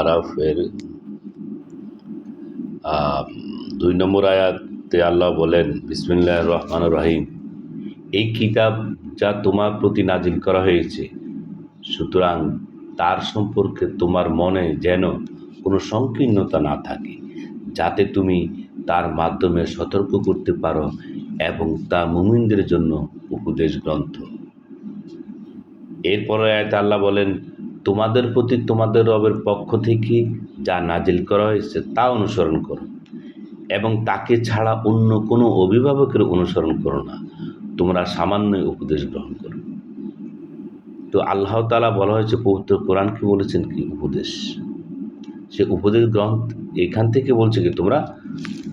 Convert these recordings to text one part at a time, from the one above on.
আরাফের দুই নম্বর আয়াতে আল্লাহ বলেন বিসমিল্লাহ রহমান রহিম, এই কিতাব যা তোমার প্রতি নাজিল করা হয়েছে, সুতরাং তার সম্পর্কে তোমার মনে যেন কোনো সংকীর্ণতা না থাকে, যাতে তুমি তার মাধ্যমে সতর্ক করতে পারো এবং তা মুমিনদের জন্য উপদেশ গ্রন্থ। এরপরে আয়াত আল্লাহ বলেন তোমাদের প্রতি তোমাদের রবের পক্ষ থেকে যা নাজিল করা হয়েছে তা অনুসরণ করো। এবং তাকে ছাড়া অন্য কোনো অভিভাবকের অনুসরণ করো না। তোমরা সামান্যই উপদেশ গ্রহণ করো। তো আল্লাহ তালা বলা হয়েছে, পবিত্র কোরআনকে বলেছেন? কি উপদেশ? সে উপদেশ গ্রন্থ এখান থেকে বলছে কি, তোমরা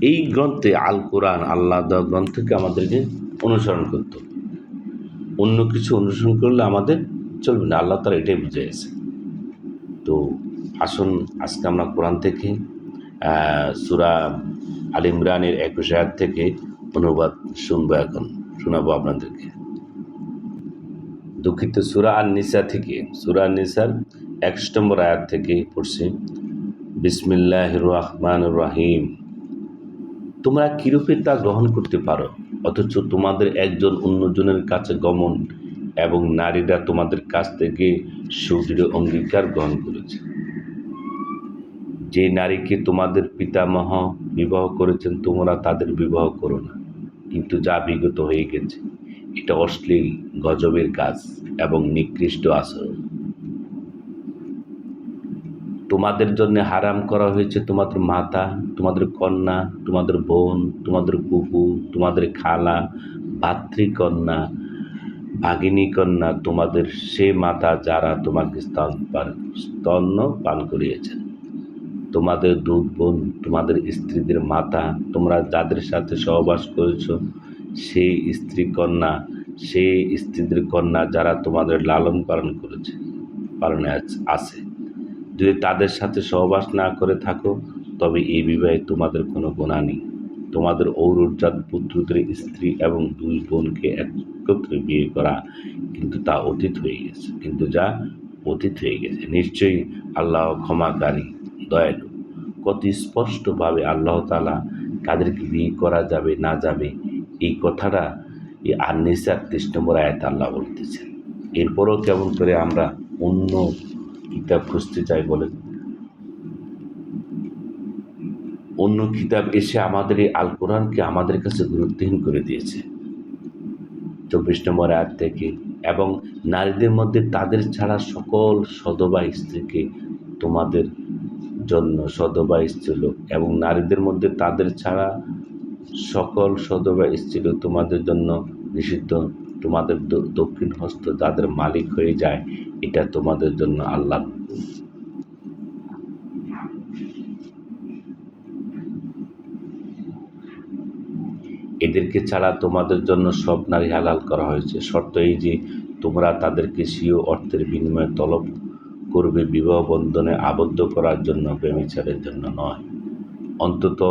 এই গ্রন্থে আল কোরআন, আল্লাহ গ্রন্থকে আমাদেরকে অনুসরণ করতে অন্য কিছু অনুসরণ করলে আমাদের চলবে না। আল্লাহ তালা এটাই বুঝিয়েছে তো আসুন, আজকে আমরা কোরআন থেকে সুরা আল ইমরানের একুশ থেকে অনুবাদ শুনব এখন, শোনাবো আপনাদেরকে। দুঃখিত, সুরা আন নিসা থেকে, সুরা নিসার একশো নম্বর আয়াত থেকে পড়ছি। বিসমিল্লাহ রহমান রাহিম। তোমরা কিরূপে তা গ্রহণ করতে পারো? অথচ তোমাদের একজন অন্যজনের কাছে গমন এবং নারীরা তোমাদের কাছ থেকে সুদৃঢ় অঙ্গীকার গ্রহণ করেছে। যে নারীকে তোমাদের পিতামহ বিবাহ করেছেন, তোমরা তাদের বিবাহ করো না। কিন্তু যা বিগত হয়ে গেছে, এটা অশ্লীল, গজবের কাজ এবং নিকৃষ্ট আচরণ। তোমাদের জন্য হারাম করা হয়েছে তোমাদের মাতা, তোমাদের কন্যা, তোমাদের বোন, তোমাদের কুকু তোমাদের খালা, ভাতৃকন্যা ভাগিনী কন্যা তোমাদের সে মাতা যারা তোমাকে স্তন পান, স্তন্য পান করিয়েছেন। তোমাদের দুধ বোন, তোমাদের স্ত্রীদের মাতা, তোমরা যাদের সাথে সহবাস করেছ সেই স্ত্রী কন্যা সেই স্ত্রীদের কন্যা যারা তোমাদের লালন পালন করেছে, পালনে আছ- যদি তাদের সাথে সহবাস না করে থাকো, তবে এই বিবাহে তোমাদের কোনো গুণা নেই। তোমাদের ঔরজাত পুত্রদের স্ত্রী এবং দুই বোনকে একত্রে বিয়ে করা কিন্তু তা অতীত হয়ে গেছে। কিন্তু যা অতীত হয়ে গেছে, নিশ্চয়ই আল্লাহ ক্ষমাকারী, দয়ালু। কত স্পষ্টভাবে আল্লাহ তালা কাদেরকে বিয়ে করা যাবে, না যাবে, এই কথাটা এই আননিসার তেইশ নম্বর আয়াত আল্লাহ বলতেছেন। এরপরও কেমন করে আমরা অন্য কিতাব খুঁজতে চাই বলেন? অন্য কিতাব এসে আমাদের এই আল কোরআনকে আমাদের কাছে গুরুত্বহীন করে দিয়েছে। চব্বিশ নম্বর আয়াত থেকে এবং নারীদের মধ্যে তাদের ছাড়া সকল সদবা স্ত্রীকে তোমাদের জন্য সদবা স্ত্রী লোক এবং নারীদের মধ্যে তাদের ছাড়া সকল সদবা স্ত্রী লোক তোমাদের জন্য নিষিদ্ধ। তোমাদের দক্ষিণ হস্ত যাদের মালিক হয়ে যায়, এটা তোমাদের জন্য আল্লাহ এদেরকে ছাড়া তোমাদের জন্য সব নারী হালাল করা হয়েছে। শর্ত এই যে, তোমরা তাদেরকে স্বীয় অর্থের বিনিময়ে তলব করবে, বিবাহ বন্ধনে আবদ্ধ করার জন্য প্রেমিচারের জন্য নয়। অন্তত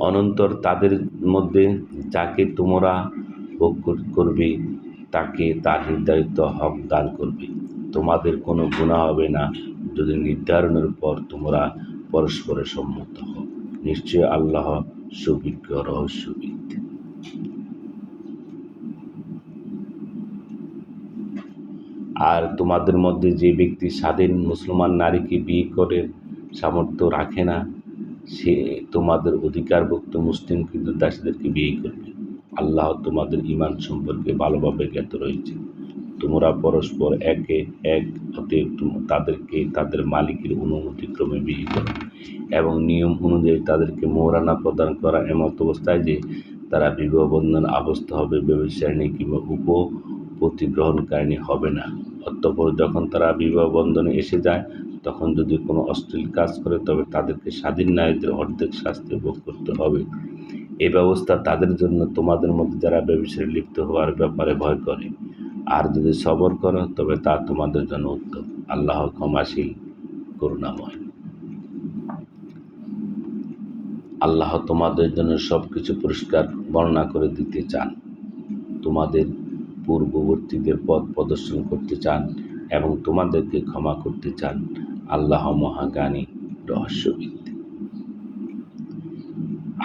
অনন্তর তাদের মধ্যে যাকে তোমরা ভোগ করবে, তাকে তার নির্ধারিত হক দান করবে। তোমাদের কোনো গুণা হবে না যদি নির্ধারণের পর তোমরা পরস্পরে সম্মত হও। নিশ্চয় আল্লাহ সুবিজ্ঞ রহস্যবিদ। আর তোমাদের মধ্যে যে ব্যক্তি স্বাধীন মুসলমান নারীকে বিয়ে করে সামর্থ্য রাখে না, সে তোমাদের অধিকারভুক্ত মুসলিম কিন্তু দাসীদেরকে বিয়ে করবে। আল্লাহ তোমাদের ইমান সম্পর্কে ভালোভাবে জ্ঞাত রয়েছে। তোমরা পরস্পর একে, এক অতএব তাদেরকে তাদের মালিকের অনুমতিক্রমে বিয়ে করো। এবং নিয়ম অনুযায়ী তাদেরকে মৌরানা প্রদান করা এমত অবস্থায় যে তারা বিবাহ বন্ধন আবস্থ হবে ব্যবসায়ী কিংবা উপ প্রতিগ্রহণকারিণী হবে না। অতঃপর যখন তারা বিবাহ বন্ধনে এসে যায়, তখন যদি কোনো অশ্লীল কাজ করে, তবে তাদেরকে স্বাধীন নারীদের অর্ধেক শাস্তি ভোগ করতে হবে। এই ব্যবস্থা তাদের জন্য, তোমাদের মধ্যে যারা ব্যবসায় লিপ্ত হওয়ার ব্যাপারে ভয় করে। আর যদি সবর করো, তবে তা তোমাদের জন্য উত্তম। আল্লাহ ক্ষমাশীল, করুণাময়। আল্লাহ তোমাদের জন্য সব কিছু পরিষ্কার বর্ণনা করে দিতে চান। তোমাদের পূর্ববর্তীদের পথ প্রদর্শন করতে চান এবং তোমাদেরকে ক্ষমা করতে চান আল্লাহ মহাজ্ঞানী রহস্যবিদ।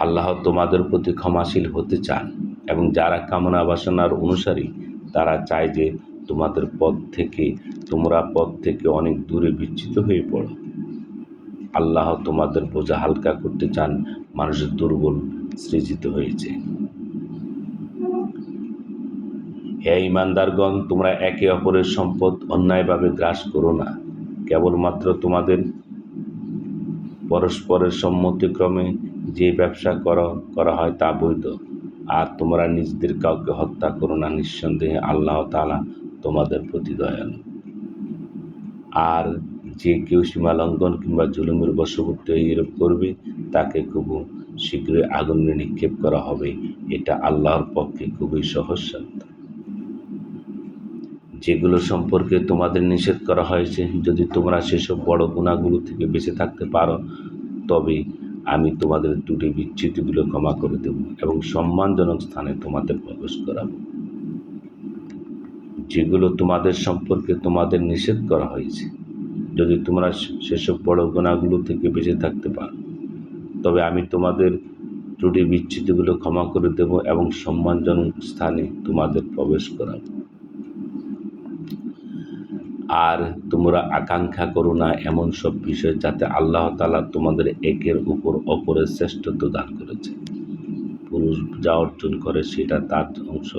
আল্লাহ তোমাদের প্রতি ক্ষমাশীল হতে চান এবং যারা কামনা বাসনার অনুসারী, তারা চায় যে তোমাদের পথ থেকে, তোমরা পথ থেকে অনেক দূরে বিচ্ছিত হয়ে পড়ো। আল্লাহ তোমাদের বোঝা হালকা করতে চান, মানুষের দুর্বল সৃজিত হয়েছে। হে ইমানদারগণ, তোমরা একে অপরের সম্পদ অন্যায়ভাবে গ্রাস করো না। কেবলমাত্র তোমাদের পরস্পরের সম্মতিক্রমে যে ব্যবসা করা করা হয় তা বৈধ। আর তোমরা নিজেদের কাউকে হত্যা করো না, নিঃসন্দেহে আল্লাহ তালা তোমাদের প্রতি দয়ালু। আর যে কেউ সীমা লঙ্ঘন কিংবা জুলুমের বশবর্তী হয়ে এরূপ করবে, তাকে খুব শীঘ্রই আগুনে নিক্ষেপ করা হবে। এটা আল্লাহর পক্ষে খুবই সহজসাধ্য যেগুলো সম্পর্কে তোমাদের নিষেধ করা হয়েছে, যদি তোমরা সেসব বড় গুণাগুলো থেকে বেঁচে থাকতে পারো, তবে আমি তোমাদের ত্রুটি বিচ্ছিতিগুলো ক্ষমা করে দেব এবং সম্মানজনক স্থানে তোমাদের প্রবেশ করাবো। যেগুলো তোমাদের সম্পর্কে তোমাদের নিষেধ করা হয়েছে যদি তোমরা সেসব বড় গোনাগুলো থেকে বেঁচে থাকতে পারো। তবে আমি তোমাদের ত্রুটি বিচ্ছিতিগুলো ক্ষমা করে দেব এবং সম্মানজনক স্থানে তোমাদের প্রবেশ করাবো। আর তোমরা আকাঙ্ক্ষা করো না এমন সব বিষয় যাতে আল্লাহ তালা তোমাদের একের উপর অপরের শ্রেষ্ঠত্ব দান করেছে। পুরুষ যা অর্জন করে সেটা তার অংশ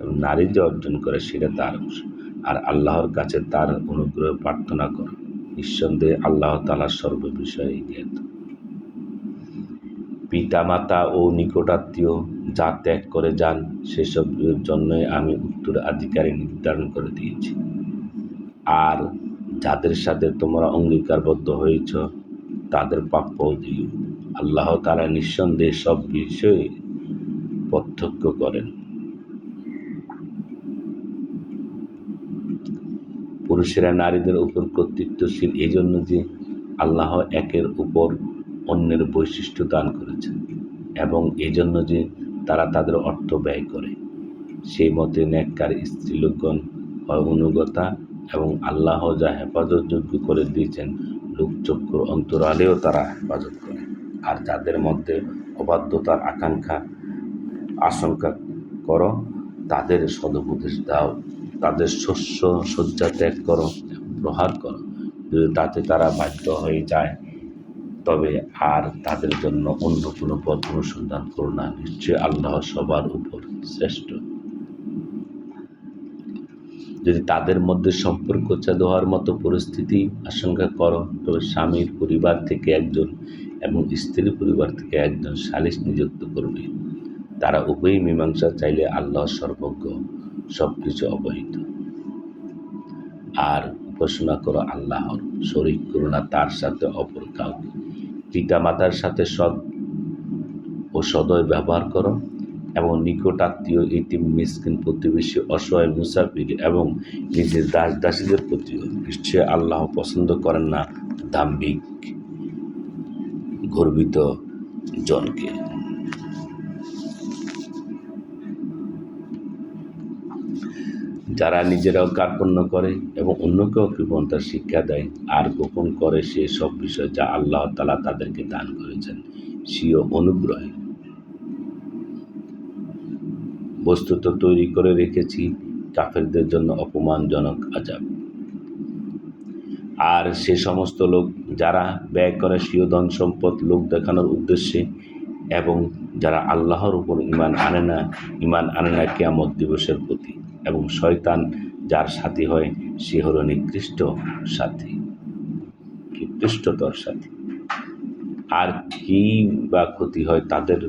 এবং নারী যা অর্জন করে সেটা তার অংশ। আর আল্লাহর কাছে তার অনুগ্রহ প্রার্থনা করো। নিঃসন্দেহে আল্লাহ তালার সর্ববিষয়ে জ্ঞাত পিতামাতা ও নিকটাত্মীয় যা ত্যাগ করে যান, সেসবের জন্যই আমি উত্তরাধিকারী নির্ধারণ করে দিয়েছি। আর যাদের সাথে তোমরা অঙ্গীকারবদ্ধ হয়েছ, তাদের প্রাপ্য দিও। আল্লাহ তারা নিঃসন্দেহে সব বিষয়ে প্রত্যক্ষ করেন। পুরুষেরা নারীদের উপর কর্তৃত্বশীল এই জন্য যে আল্লাহ একের উপর অন্যের বৈশিষ্ট্য দান করেছেন এবং এই জন্য যে তারা তাদের অর্থ ব্যয় করে। সেই মতে ন্যাক্কার স্ত্রীলোকগণ হয় অনুগতা এবং আল্লাহ যা হেফাজতযোগ্য করে দিয়েছেন, লোকচক্ষুর অন্তরালেও তারা হেফাজত করে। আর যাদের মধ্যে অবাধ্যতার আকাঙ্ক্ষা, আশঙ্কা করো, তাদের সদুপদেশ দাও। তাদের শস্য শয্যা ত্যাগ করো, প্রহার করো। যদি তাতে তারা বাধ্য হয়ে যায়, তবে আর তাদের জন্য অন্য কোনো পথ অনুসন্ধান করো না। নিশ্চয়ই আল্লাহ সবার উপর শ্রেষ্ঠ। যদি তাদের মধ্যে সম্পর্ক চালু হওয়ার মতো পরিস্থিতি আশঙ্কা করো, তবে স্বামীর পরিবার থেকে একজন এবং স্ত্রীর পরিবার থেকে একজন সালিশ নিযুক্ত করবে। তারা উভয়ই মীমাংসা চাইলে আল্লাহ সর্বজ্ঞ। সব কিছু অবহিত। আর উপাসনা করো আল্লাহর, শরিক করো না তার সাথে অপর কাউকে। পিতা মাতার সাথে সৎ ও সদয় ব্যবহার করো এবং নিকট আত্মীয়, ইতিম, মিসকিন, প্রতিবেশী, অসহায়, মুসাফির এবং নিজের দাস দাসীদের প্রতিও নিশ্চয় আল্লাহ পছন্দ করেন না দাম্ভিক গর্বিত জনকে। যারা নিজেরাও কার্পণ্য করে এবং অন্যকেও কৃপণতার শিক্ষা দেয়, আর গোপন করে সে সব বিষয় যা আল্লাহ তালা তাদেরকে দান করেছেন, স্বীয় অনুগ্রহে। বস্তুত তৈরি করে রেখেছি কাফেরদের জন্য অপমানজনক আজাব আর সে সমস্ত লোক যারা ব্যয় করে স্বীয় ধন সম্পদ লোক দেখানোর উদ্দেশ্যে এবং যারা আল্লাহর উপর ইমান আনে না ইমান আনে না কেয়ামত দিবসের প্রতি। এবং শয়তান যার সাথী হয়, সে হলো নিকৃষ্ট সাথী, নিকৃষ্টতর সাথী। আর কি বা ক্ষতি হয় তাদের,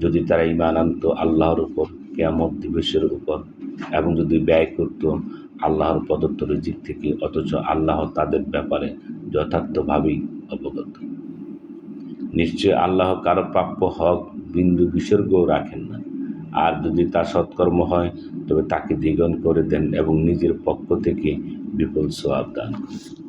যদি তারা ইমান আনত আল্লাহর উপর, কেয়ামত দিবসের উপর, এবং যদি ব্যয় করত আল্লাহর প্রদত্ত রিজিক থেকে, অথচ আল্লাহ তাদের ব্যাপারে যথার্থভাবেই অবগত। নিশ্চয় আল্লাহ কারও প্রাপ্য হক বিন্দু বিসর্গ রাখেন না। আর যদি তা সৎকর্ম হয়, তবে তাকে দ্বিগুণ করে দেন এবং নিজের পক্ষ থেকে বিপুল সোয়াব দান করেন।